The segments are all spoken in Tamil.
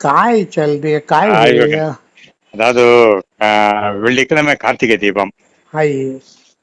காய் சொல்றிய காய் காய் இல்லையா? அதாவது ஆஹ், வெள்ளிக்கிழமை கார்த்திகை தீபம் ஹாய்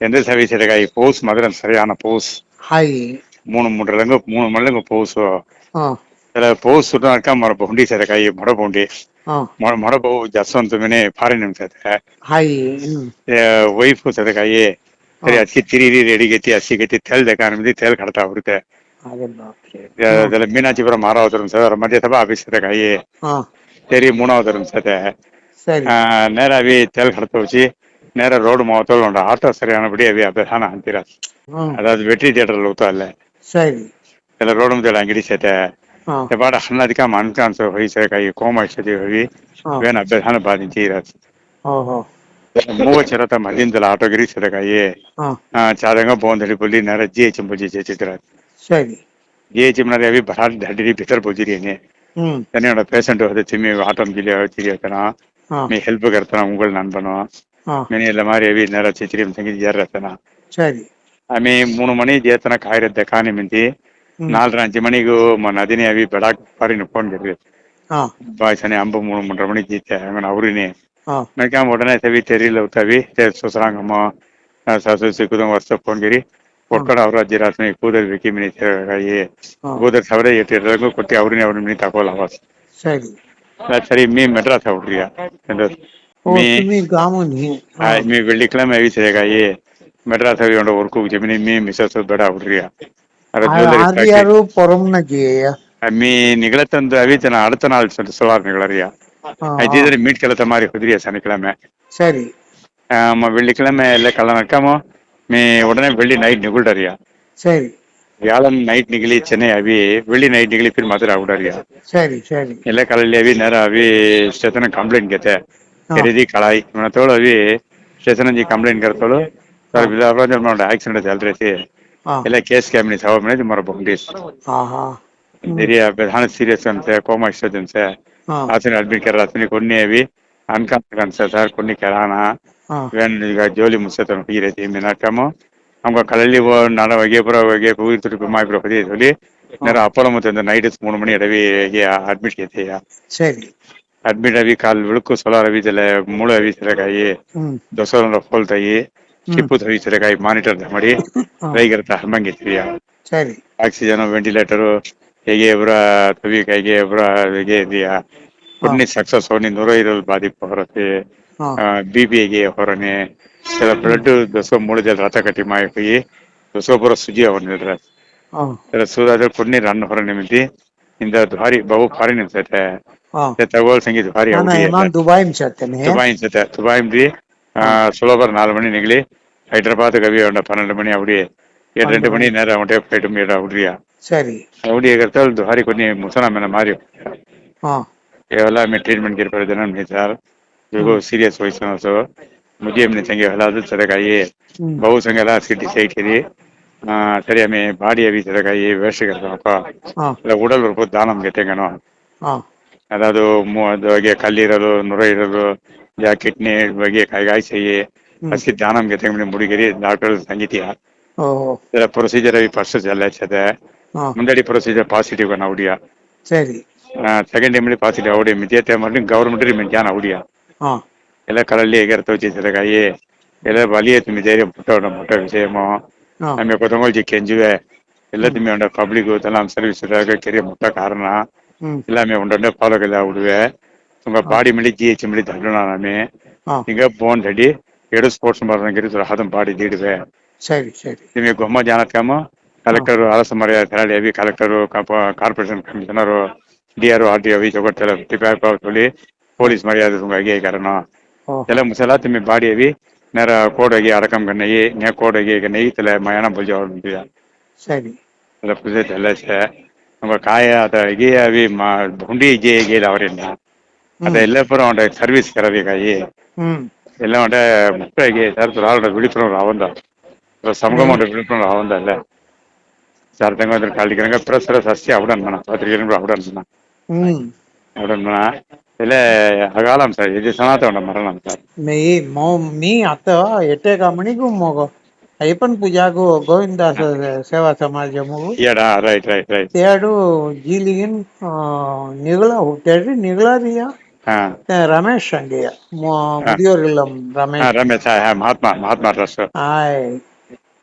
எந்த சவி சிறகாய் பௌஸ் மதுரம் சரியான பௌஸ் ஹாய் மூணு மூன்று ರಂಗು ಮೂರು ಮಳ್ಳಂಗು ಪೌಸು ಹಾ ಎಲ್ಲ ಪೌಸ್ ಸುಟ್ಟ ಮರ ಬುಂಡಿ ಸೆರಕಾಯಿ ಮೊಡ ಬುಂಡಿ ಹಾ ಮೊಡ ಬಹು ಜಸ್ವಂತ ಮನೆ ಫಾರಿನ್ ನಿಮ್ಸತ್ತೆ ಹಾಯ್ ಹ್ಮ್ ವೈಫ್ ಸೆರಕಾಯಿ ಸರಿ ಅಕ್ಕಿ ತಿರಿರಿ ರೆಡಿಗೆತ್ತಿ ಹಸಿಗೆತ್ತಿ ತೆಲ್ ಬೇಕಾ ನಿಮ್ದು ತೆಲ್ ಕಡ್ತಾ ಬಿಡುತ್ತೆ ಅರೆ ಬಾಪ್ರೆ ಅದೆಲ್ಲ ಮೀನಾಚಿಪುರ ಮಾರಾವತರಂ ಸರ್ ಮಧ್ಯ ಸಭಾ ಆಫೀಸ್ ಸೆರಕಾಯಿ ಹಾ சரி மூணாவது இருந்துச்சு ಸರಿ நேரா அவி தேல் கடத்த வச்சு நேரா ரோடு மாவட்டத்தில் உண்டு ஆட்டோ சரியானபடி அவி அபிதான ಅಂತೀರ ಹ್ಮ್ ಅದಾದ ವೆಟ್ರಿ ಥಿಯೇಟರ್ ಹೋಗ್ತಾ ಅಲ್ಲ ಸರಿ ಎಲ್ಲ ರೋಡ್ ಮುದ್ದೆ ಅಂಗಡಿ ಸೇತೆ ಹಾ ಬಾಡ ಹಣ್ಣದಿಕ ಮನ್ಕಾನ್ಸ ಹೋಗಿ ಸೇಕಾಯಿ ಕೋಮ ಇಷ್ಟದಿ ಹೋಗಿ ಹಾ ವೇನ ಅಭ್ಯಧಾನ ಬಾಧಿಂಚಿ ಇರತ್ ಓಹೋ ಮೂವ ಚರತ ಮದಿಂದಲ ಆಟೋಗಿರಿ ಸೇಕಾಯಿ ಹಾ ಚಾದಂಗ ಬೋಂದಡಿ ಬುಲ್ಲಿ ನರ ಜಿ ಎಚ್ ಬುಜಿ ಜೆ சரி ஏஹெச்எம்னாலே அப்படியே பராட் தட்டி பித்தர் போச்சிருக்கீங்க என்னோட பேஷண்ட் வந்து சிம்மி ஆட்டம் கீழே வச்சு கேட்கணும் మీ హెల్ప్ కడతాను ఉంగళ నన్పను నేను ఇలా మరి అవి నెల చిత్రం సంగీత చేరతాను సరే ఆమె మూడు మణి చేస్తాను కాయరద్ద కానీ మించి నాలుగు అంచు మణికు మా నదిని అవి బడాక్ పారిన ఫోన్ జరిగింది బాయ్స్ అని అంబ మూడు మూడు మణి చేస్తాను అవురిని నాకు ఉడనే సవి తెరీలు అవుతావి చూసాంగమ్మ ససు సిక్కుదాం వస్తా ఫోన్ చేరి ಕೊಟ್ಕೊಂಡು ಅವರು ಅಜ್ಜಿ ವಿಕಿ ಮಿನಿ ಅವ್ರ ಮಿನಿ ಸರಿ ಸರಿ ಮೀ ಮೆಡ್ರಾಸ್ कल மீ உடனே வெள்ளி நைட் நிகுள்டறியா சரி வியாழன் நைட் நிகழி சென்னை அவி வெள்ளி நைட் நிகழி பின் மதுரை ಆಗುಡರಿಯಾ சரி ಸರಿ ಎಲ್ಲ ಕಳಲ್ಲಿ ಅವಿ ನೇರ ಅವಿ ಸ್ಟೇಷನ್ ಕಂಪ್ಲೇಂಟ್ ಗೆತೆ ಖರೀದಿ ಕಳಾಯಿ ಇವನ ತೋಳು ಅವಿ ಸ್ಟೇಷನ್ ಜಿ ಕಂಪ್ಲೇಂಟ್ ಕರ್ತೋಳು ಸರ್ ಬಿದಾರ ಮಾಡ ಆಕ್ಸಿಡೆಂಟ್ ಚಲ್ ರೈತಿ ಹಾ ಎಲ್ಲ ಕೇಸ್ ಕ್ಯಾಬಿನಿ ಸವ ಮನೆ ಮರ ಬಹುಡೀಸ್ ಹಾ ಹಾ ದಿರಿಯ ಬೆಧಾನ ಸೀರಿಯಸ್ ಅಂತೆ ಕೋಮಾ ಇಷ್ಟದ ಅಂತೆ ಹಾ ఆసిన అడ్మిట్ కెర అతని కొన్ని అవి అన్కాన్స్ సార్ కొన్ని కెరానా ಹಾ వేన్ ಈಗ ಜೋಲಿ ಮುಸತನ ಪೀರೆ ಜೇಮಿ ನಾಟಮು ನಮ್ಗೆ ಕಳಲಿ ನಾಡ வகைப்புற வகை கோயில் திருப்பி மாய்ப்புற பற்றி சொல்லி நேரம் அப்பளம் இந்த நைட்டு மூணு மணி இடவே அட்மிட் ಅಡ್ಮಿಟ್ ಆಗಿ ಕಾಲ್ ಬೆಳಕು ಸೋಲಾರ್ ಅವಿದೆಲ್ಲ ಮೂಳೆ ಅವಿಸರೆಕಾಯಿ ದೊಸರ ಫೋಲ್ತಾಯಿ ಚಿಪ್ಪು ತಗಿಸರೆಕಾಯಿ ಮಾನಿಟರ್ ಮಾಡಿ ರೈಗರ ಹಂಗೆ ಆಕ್ಸಿಜನ್ ವೆಂಟಿಲೇಟರ್ ಹೇಗೆ ತವಿ ತವಿಕಾಯಿಗೆ ಇವರ ಹೇಗೆ ಇದೆಯಾ ಸಕ್ಸಸ್ ನೀ ನೂರ ಇರಲ್ ಬಾಧಿ ಹೊರತೆ ಬಿಪಿಗೆ ಹೊರನೆ ಕೆಲ ಬ್ಲಡ್ ದಸೋ ಮೂಳಜಲ್ ರಥ ಕಟ್ಟಿ ಮಾಯ ಹೋಗಿ ಬರ ಸುಜಿ ಅವನ ಸೂರಾಜ ಕೊಡ್ನಿ ರನ್ ಹೊರ ನಿಮಿತಿ ಇಂದ ದುಬಾರಿ ಬಹು ಫಾರಿ ನಿಮಿಸತೆ ತಗೋಳ ಸಂಗಿ ದುಬಾರಿ ದುಬಾಯಿ ಸತೆ ದುಬಾಯಿ ಸತೆ ಸುಲಭರ ನಾಲ್ ಮಣಿ ನಿಗಳಿ ಹೈದರಾಬಾದ್ ಕವಿ ಅವಂಡ ಪನ್ನೆಂಡು ಮಣಿ ಅವಡಿ ಎರಡು ಎಂಟು ಮಣಿ ನೇರ ಅವಂಟೇ ಫ್ಲೈಟ್ ಮೇಡ ಅವಡ್ರಿಯ ಸರಿ. ಅವಡಿ ಎಗರ್ತಾಳ ದುಬಾರಿ ಕೊನೆ ಮುಸನಾಮೇನ ಮಾರಿ ಎಲ್ಲ ಮೇ ಟ್ರೀಟ್ಮೆಂಟ್ ಗಿರ್ಬಾರ್ದು ನಮ್ಮ ಸರ್ ಜನ ಸರ್ ಇವು ಸೀರಿಯಸ್ ವಯಸ್ಸು ಸೊ ಮುಜೆ ಎಮ್ನೆ ಸಂಗೆ ಹಲಾದು ಸರಕಾಯಿ ಹ್ಮ್ ಬಹು ಸಂಗೆ ಎಲ್ಲ ಸಿಟಿ ಸೈಡ್ ಕಿರಿ ಸರಿ ಆಮೆ ಬಾಡಿ ಅವಿ ಸರಕಾಯಿ ವೇಸ್ಟ್ ಕರ್ತಾನಪ್ಪ ಹಾ ಇಲ್ಲ ಉಡಲ್ ಬರ್ಬೋದು ದಾನಮ್ ಗೆಟ್ಟೆಂಗನು ಹಾ ಅದಾದು ಮು- ಅದು ಹಾಗೆ ಕಲ್ಲಿರೋದು ನುರ ಇರೋದು ಯಾ ಕಿಡ್ನಿ ಬಗ್ಗೆ ಕಾಯಿಗಾಯಿ ಸಹಿ ಅಸ್ಕಿ ದಾನಮ್ ಗೆಟ್ಟೆಂಗ್ ಮುಡಿಗಿರಿ ಡಾಕ್ಟರ್ ಸಂಗೀತಿಯ ಓಹೋ ಇದರ ಪ್ರೊಸೀಜರ್ ಅವಿ ಫಸ್ಟ್ ಎಲ್ಲ ಚದೆ ಹಾ ಮುಂದಡಿ ಪ್ರೊಸೀಜರ್ ಪಾಸಿಟಿವ್ ಅನ್ನ ಉಡಿಯ ಸರಿ ಸೆಕೆಂಡ್ ಎಮ್ಲಿ ಪಾಸಿಟಿವ್ ಅವಡಿ ಮಿತಿಯತೆ ಮಾಡಿ ಗೌರ್ಮೆಂಟ್ ಮೆಂಟ್ಯಾನ ಉಡಿಯ ಹಾ ಎಲ್ಲ ಕಳಲ್ಲಿ ಎಗರ್ತ ಚಿತ್ರಕಾಯಿ ಎಲ್ಲ ಬಲಿಯ ತುಮಿ ಧೈರ್ಯ ಪುಟ್ಟ ಪುಟ್ಟ ವಿಷಯಮೋ ಹಾ ನಮಗೆ ಕೊತ್ತಂಗೊಳ್ಳಿ ಕೆಂಜುವೆ ಎಲ್ಲ ತುಮಿ ಉಂಡ ಪಬ್ಲಿಕ್ ಎಲ್ಲ ಸರ್ವಿಸ್ ಕೆರಿಯ ಮುಟ್ಟ ಕಾರಣ ಹ್ಮ್ ಎಲ್ಲ ಮೇ ಉಂಡ ಫಾಲೋ ಎಲ್ಲ ಉಡುವೆ ತುಂಬ ಬಾಡಿ ಮಿಳಿ ಜಿ ಎಚ್ ಮಿಳಿ ದಂಡಣ ನಮೆ ಹಾ ಈಗ ಬೋನ್ ರೆಡಿ ಎರಡು ಸ್ಪೋರ್ಟ್ಸ್ ಮಾರ್ನಗಿರಿ ಹದಂ ಬಾಡಿ ದಿಡುವೆ ಸರಿ ಸರಿ ನಿಮಗೆ ಗೊಮ್ಮ ಜಾನತ್ಕಮ್ಮ ಕಲೆಕ್ಟರ್ ಅರಸ ಮರ್ಯಾದ ಕರಾಳಿ ಅವಿ collector corporation commissioner D R R T ಅವಿ ಜಗತ್ತೆಲ್ಲ ಟಿಪ್ಯಾಕ್ ತೊಳಿ ಪೊಲೀಸ್ ಮರ್ಯಾದೆ ತುಂಗಾಗಿ ಕಾರಣ ಓ ಎಲ್ಲ ಮುಸಲ ತಿಮ್ಮಿ ಬಾಡಿ ಅವಿ ನೆರ ಕೋಡಗಿ ಅಡಕಂ ಗನ್ನಯಿ ನೆ ಕೋಡಗಿ ಗನ್ನಯಿ ತಲೆ ಮಯಾನ ಬುಲ್ಜ ಅವ್ರ ಸರಿ ಎಲ್ಲ ಪೂಜೆ ಎಲ್ಲ ಸೆ ನಮ್ಮ ಕಾಯ ಅದ ಗೆ ಅವಿ ಮಾ ಹುಂಡಿ ಗೆ ಗೆ ಅವರಿಂದ ಅದ ಎಲ್ಲ ಪುರ ಉಂಟ ಸರ್ವಿಸ್ ಕರವಿ ಕಾಯಿ ಹ್ಮ್ ಎಲ್ಲ ಉಂಟ ಮುಪ್ಪಗೆ ಸರ್ ಆಲ್ರೆಡಿ ವಿಳಿಪುರ ಅವಂದ ಸಂಗಮ ಉಂಟ ವಿಳಿಪುರ ಅವಂದ ಅಲ್ಲ ಸರ್ ತಂಗ ಕಾಲಿಗೆ ಪ್ರಸರ ಸಸ್ಯ ಅವಡನ್ ಮನ ಪತ್ರಿಕೆ ಅವಡನ್ ಮನ ಹ್ಮ್ ಅವಡನ್ ಮನ ಎಲ್ಲ ಅಗಾಲಂ ಸರ್ ಇದು ಸನಾತ ಉಂಟ ಮರಣ ಸರ್ మీ మో మీ అత్త ఎట్టే కమ్మనికు మొగ ಅಯ್ಯಪ್ಪನ ಪೂಜಾಗು ಗೋವಿಂದಾಸ ಸೇವಾ ಸಮಾಜಮು ಏಡಾ ರೈಟ್ ರೈಟ್ ರೈಟ್ ತೇಡು ಜೀಲಿಗಿನ್ ನಿಗಳ ಹುಟ್ಟಾಡ್ರಿ ನಿಗಳರಿಯ ಹಾ ರಮೇಶ್ ಹಂಗೆಯ ಮುದಿಯೋರಿಲ್ಲ ಹಾ ರಮೇಶ್ ರಮೇಶ್ ಹಾ ಮಹಾತ್ಮ ಮಹಾತ್ಮ ಟ್ರಸ್ಟ್ ಆಯ್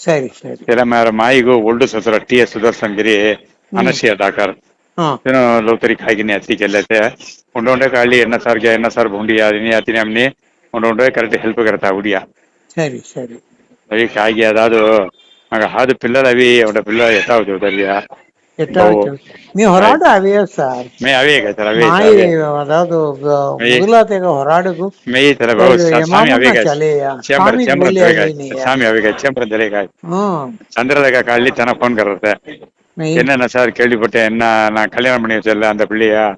ಸರಿ ಸರಿ. ಕೆಲಮರ ಮಾಯಿಗೂ ಒಲ್ಡ್ ಸತ್ರ ಟಿ ಎಸ್ ಸುದರ್ಶನ್ ಗಿರಿ ಅನಶಿಯ ಡಾಕರ್ ಏನೋ ಏನು ಲೋಕರಿ ಕಾಗಿನಿ ಅತಿ ಕೆಲತೆ ಉಂಡೋಂಡೆ ಕಾಳಿ ಎನ್ನ ಸಾರ್ಗೆ ಎನ್ನ ಸಾರ್ ಭುಂಡಿ ಅದಿನಿ ಅತಿನಿ ಅಮ್ನಿ ಉಂಡೋಂಡೆ ಕರೆಕ್ಟ್ ಹೆಲ್ಪ್ ಕರತಾ ಹುಡಿಯ ಸರಿ ಸರಿ. ಅವಿ ಕಾಗಿ ಅದಾದು ಮಗ ಹಾದು ಪಿಲ್ಲರ್ ಅವಿ ಅವಡ ಪಿಲ್ಲರ್ ಎತ್ತಾವು ನೀವು ಹೋರಾಟ ಅವೇ ಸರ್ சந்திரதேகா காலி தானே போன் கர்றது என்னென்ன சார் கேள்விப்பட்டேன்? என்ன நான் கல்யாணம் பண்ணி வச்சல அந்த பிள்ளையா?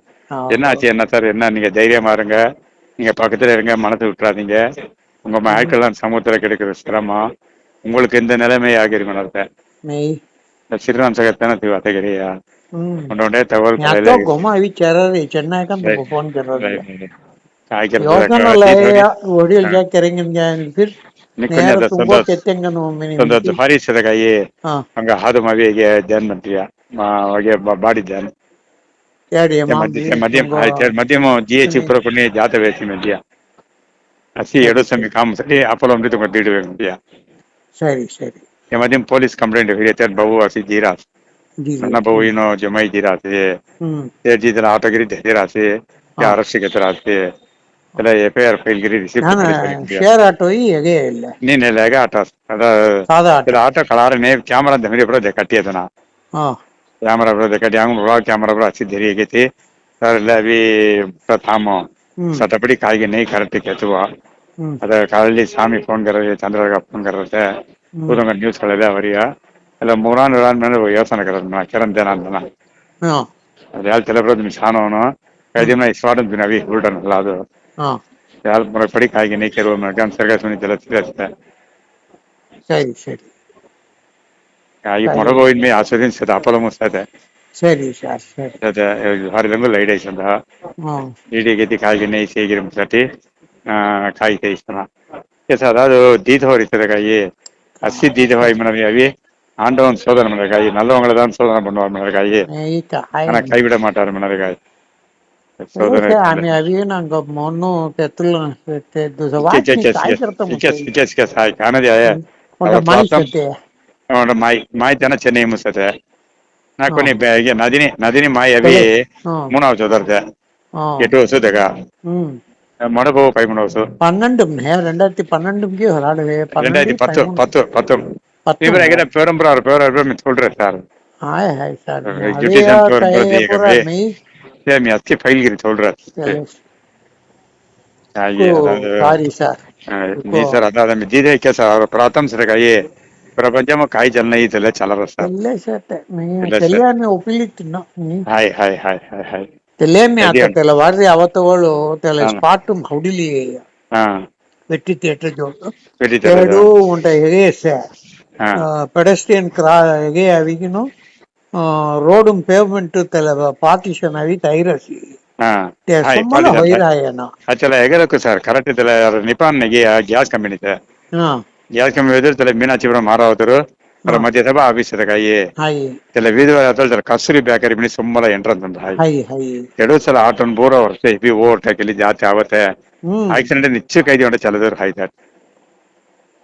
என்ன ஆச்சு என்ன சார்? என்ன? நீங்க தைரியமா இருங்க. நீங்க பக்கத்துல இருங்க மனசு விட்டுறாதீங்க. உங்க ஆட்கள் சமூகத்துல கிடைக்கிற சிரமம். உங்களுக்கு இந்த நிலைமை ஆகிருக்கணும் Decirle una secretana Tibatequería. Mm. Un honesta phone ಹಂಗ ಹಾದು ಜಿ ಜಾತ ವೇಸಿ ಹಸಿ ಎರಡು ಸಮಿ ಕಾಮ ಸರಿ ಅಪಲ ಅಮೃತ ಕೊಟ್ಟಿಡುವೆ ಸರಿ ಸರಿ ಮಧ್ಯಮ ಪೊಲೀಸ್ ಕಂಪ್ಲೇಂಟ್ ಹಿಡಿಯತ್ತೆ ಬಹು ಹಸಿ ಜೀರಾಸ್ ಜಿ ನನ್ನ ಬಹು ಏನೋ ಜಮೈ ಜೀರಾಸಿ ಹ್ಮ್ ಜೀತರ ಆಟೋಗಿರಿ ಧೈರ್ಯರಾಸಿ ಅರಸ್ಟಿಗೆ ರಾಸಿ ಎಲ್ಲ F I R file Giri receive ನಾನು ಶೇರ್ ಆಟೋ ಈ ಹೇಗೆ ಇಲ್ಲ ನೀನ್ ಲೇಗ ಆಟ ಅದ ಸಾದಾ ಆಟೋ ಇದು ಆಟೋ ಕಳಾರನೆ ಕ್ಯಾಮರಾ ಧಮಿರಿ ಬರೋದೆ ಕಟ್ಟಿ ಅದನ್ನ ಹಾ ಕ್ಯಾಮರಾ ಬರೋದೆ ಕಟ್ಟಿ ಹಂಗ ಬರೋ ಕ್ಯಾಮರಾ ಬರೋ ಹಚ್ಚಿ ಧರಿ ಆಗೈತಿ ಸರ್ ಇಲ್ಲ ಅವಿ ಪ್ರಥಾಮ ಹ್ಮ್ ಸಟಪಡಿ ಕಾಯಿಗೆ ನೈ ಕರೆಕ್ಟ್ ಕೆತ್ತುವ ಹ್ಮ್ ಅದ ಕಾಲಲ್ಲಿ ಸ್ವಾಮಿ ಫೋನ್ ಕರದೆ ಚಂದ್ರಗ ಫೋನ್ ಕರತ್ತೆ புதுங்க நியூஸ்ல வரியா ಎಲ್ಲ ಮೂರಾನ್ ಇರಾನ್ ಮೇಲೆ ಯೋಚನೆ ಕರೋದು ಕಿರಂತೇನ ಅಂತ ಅದು ಯಾರು ಕೆಲವರು ನಿಮ್ ಶಾನವನು ಕೈದಿನ ಇಸ್ವಾಡನ್ ದಿನ ಅವಿ ಹುಲ್ಟನ್ ಅಲ್ಲ ಅದು ಯಾಲ್ ಮರ ಪಡಿ ಕಾಯಿಗೆ ನೀ ಕೆಲವು ಮಾಡಿ ಅಂತ ಸರ್ಗ ಸುನಿ ಜಲ ಸಿಗತ್ತೆ ಸರಿ ಸರಿ ಈ ಮೊರಗ ಹೋಗಿದ್ ಮೇ ಆಸ್ವಾದಿನ ಸದ ಅಪಲ ಮುಸ್ತದೆ ಸರಿ ಸರಿ ಹಾರಿದಂಗು ಲೈಟ್ ಐಸಂದ ಇಡಿ ಗೆತಿ ಕಾಗಿ ನೀ ಸೇಗಿರಿ ಮುಸಟಿ ಕಾಯಿ ಕೈಸ್ತನ ಎಸ್ ಅದು ದೀತ ಹೊರಿತದೆ ಕಾಯಿ அசி தீதவாய் மலர்காயே ஆண்டவன் சோதனை மலர்காய் நல்லவங்களை தான் சோதனை பண்ணுவார் மலர்காயே ஆனா கைவிட மாட்டார் மலர்காய் మాయితేనా చెన్నై ముసతే నాకు కొన్ని నదిని నదిని మాయ అవి మూడవ చదువుతా ఎటు వస్తుందిగా மனோபாவ பைமனோ சார். பன்னெண்டும் ரெண்டாயிரத்தி பன்னெண்டுக்கு விளையாடுவே ரெண்டாயிரத்தி பத்து பத்து பத்து. இவர் எங்க பேரம்பரார் பேரம்பரம் சொல்றேன் சார். Hi hi sir. சேமி அத்தி ஃபைல்கிரி சொல்றார். சாரி. సార్ జీ సార్ అదే జీదేకే సార్ ప్రాథమ్ సార్ అయ్యే ಕೆಸ ಅವ್ರ ಪ್ರಾಥಮ್ ಸರ್ ಕಾಯಿ ಪ್ರಪಂಚಮ ಕಾಯಿ ಜನ ಐತಲ್ಲ ಚಲರ ಸರ್ తెల్లే షర్ట్ ಇಲ್ಲ తెలియని ఒప్పిలిస్తున్నా hi hi hi hi hi తెలియమి అది అత తెల్లవారి అవతవాళ్ళు తెల్ల అవును. స్పాట్ హౌడిలి ಹಾ పెట్టి థియేటర్ జోడు ಬೆಳಿತಾರೆ ఏడు ఉంటాయి ಹೇಗೆ ಹಾ ಪೆಡಸ್ಟ್ರಿಯನ್ ಕ್ರಾ ಹೇಗೆ ಅವಿಗಿನು ರೋಡ್ ಪೇವ್ಮೆಂಟ್ ತೆಲ ಪಾರ್ಟಿಷನ್ ಅವಿ ತೈರಸಿ ಹಾ ಹಾಯ್ ಸುಮ್ಮನೆ ಪಾಲಿದ ಹೊಯ್ರಾಯನ ಅಚ್ಚಲ ಹೆಗರಕ್ಕು ಸರ್ ಕರೆಕ್ಟ್ ಇದ್ದಲ್ಲ ನಿಪಾನ್ ನೆಗೆ ಗ್ಯಾಸ್ ಕಂಪನಿ ಇದೆ ಹಾ ಗ್ಯಾಸ್ ಕಂಪನಿ ಎದುರು ಮೀನಾಕ್ಷಿಪುರ ಮಾರಾವತರು ಮಧ್ಯಸಭಾ ಆಫೀಸ್ ಅದಕ್ಕ ಏ ಹಾಯಿ ಎಲ್ಲ ವೀದಿ ಅದಲ್ದಲ್ಲ ಕಸ್ತೂರಿ ಬೇಕರಿ ಬಿಡಿ ಸುಮ್ಮಲ ಎಂಟ್ರನ್ಸ್ ಅಂತ ಹಾಯಿ ಹಾಯಿ ಹಾಯಿ ಎರಡು ಸಲ ಆಟೋನ್ ಬೋರ ವರ್ಷ ಇಬ್ಬಿ ಓವರ್ಟೇಕ್ ಇಲ್ಲಿ ಜಾತಿ ಆವತ್ತೆ ಆಕ್ಸಿಡೆಂಟ್ ನಿಚ್ಚ ಕೈದಿ ಉಂಟು ಚಲದೂರು ಹಾಯ್ತ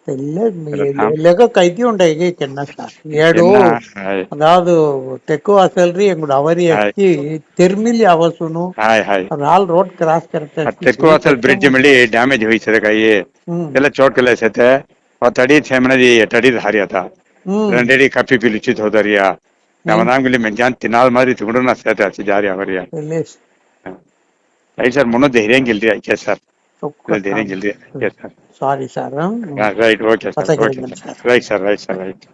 ఎలాగో కైతీ ఉండయి కింద ఏడు అదాదు తెక్కు అసలరీ ఎంగుడు అవరి ఎక్కి తిరుమిలి అవసును రాల్ రోడ్ క్రాస్ కరెక్ట్ తెక్కు అసలు బ్రిడ్జ్ మళ్ళీ డ్యామేజ్ ಹೋಯ್ತದೆ ಕೈ ಎಲ್ಲ ಚೋಟ್ ಕೆಲಸತೆ ತಡಿ ಸೇಮನದಿ ತಡಿ ಹಾರಿ ಆತ ரெண்டடி கப்பி பிழிச்சு தோதரியா நம்ம நாங்களே மெஞ்சான் தினால் மாதிரி இது கூட நான் சேர்த்தாச்சு ஜாரியா வரியா ரைட் சார் முன்னும் தைரியம் கேள்றியா கே சார் தைரியம் கேள்றியா okay sir sorry sir right okay sir okay sir right sir right sir right